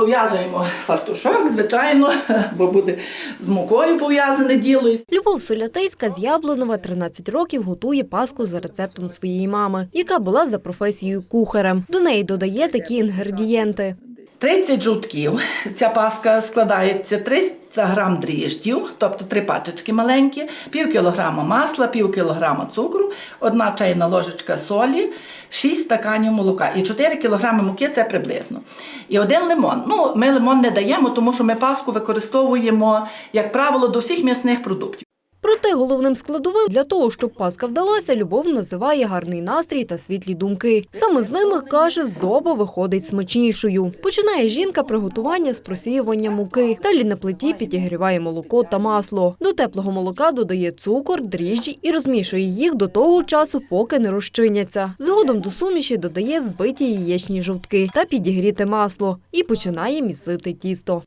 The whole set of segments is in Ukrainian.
пов'язуємо фартушок, звичайно, бо буде з мукою пов'язане діло. Любов Солятейська з Яблонова 13 років готує паску за рецептом своєї мами, яка була за професією кухарем. До неї додає такі інгредієнти. 30 жовтків. Ця паска складається 300 грам дріждів, тобто три пачечки маленькі, пів кілограма масла, пів кілограма цукру, одна чайна ложечка солі, 6 стаканів молока і 4 кілограми муки це приблизно. І один лимон. Ну, ми лимон не даємо, тому що ми паску використовуємо, як правило, до всіх м'ясних продуктів. Проте головним складовим для того, щоб паска вдалася, Любов називає гарний настрій та світлі думки. Саме з ними каже, здоба виходить смачнішою. Починає жінка приготування з просіювання муки. Далі на плиті підігріває молоко та масло. До теплого молока додає цукор, дріжджі і розмішує їх до того часу, поки не розчиняться. Згодом до суміші додає збиті яєчні жовтки та підігріте масло і починає місити тісто.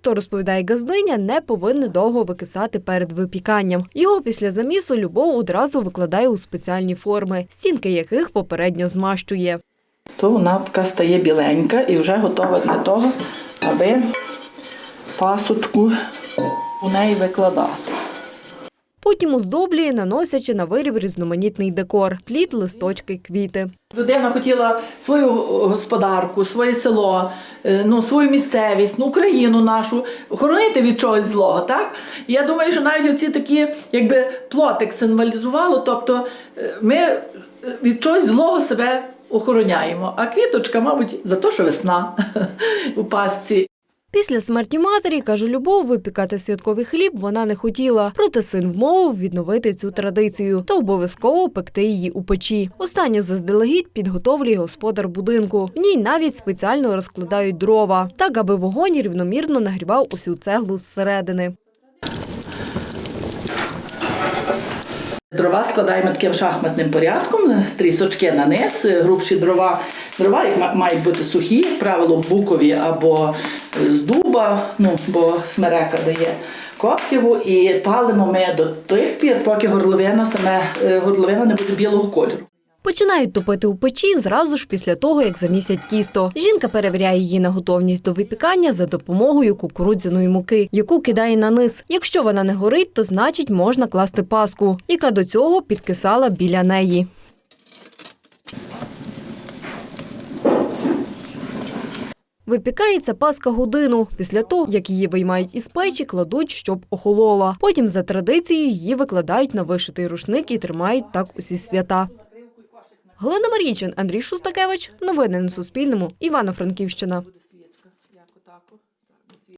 Тісто, розповідає газдиня, не повинне довго викисати перед випіканням. Його після замісу любов одразу викладає у спеціальні форми, стінки яких попередньо змащує. То вона така стає біленька і вже готова для того, аби пасочку у неї викладати. Потім оздоблює, наносячи на виріб різноманітний декор, плід, листочки, квіти. Людина хотіла свою господарку, своє село, е, ну, свою місцевість, ну, Україну нашу охоронити від чогось злого. Так? Я думаю, що навіть оці такі, якби плотик символізувало, тобто е, ми від чогось злого себе охороняємо. А квіточка, мабуть, за те, що весна у пасці. Після смерті матері, каже Любов, випікати святковий хліб вона не хотіла. Проте син вмовив відновити цю традицію та обов'язково пекти її у печі. Останню заздалегідь підготовлює господар будинку. В ній навіть спеціально розкладають дрова, так аби вогонь рівномірно нагрівав усю цеглу зсередини. Дрова складаємо таким шахматним порядком, трісочки на низ, грубші дрова. Дрова мають бути сухі, як правило, букові або з дуба, ну, бо смерека дає коптіву. І палимо ми до тих пір, поки горловина, саме е, горловина не буде білого кольору. Починають топити у печі зразу ж після того, як замісять тісто. Жінка перевіряє її на готовність до випікання за допомогою кукурудзяної муки, яку кидає на низ. Якщо вона не горить, то значить можна класти паску, яка до цього підкисала біля неї. Випікається паска годину. Після того, як її виймають із печі, кладуть, щоб охолола. Потім, за традицією, її викладають на вишитий рушник і тримають так усі свята. Галина Марійчин, Андрій Шустакевич. Новини на Суспільному. Івано-Франківщина.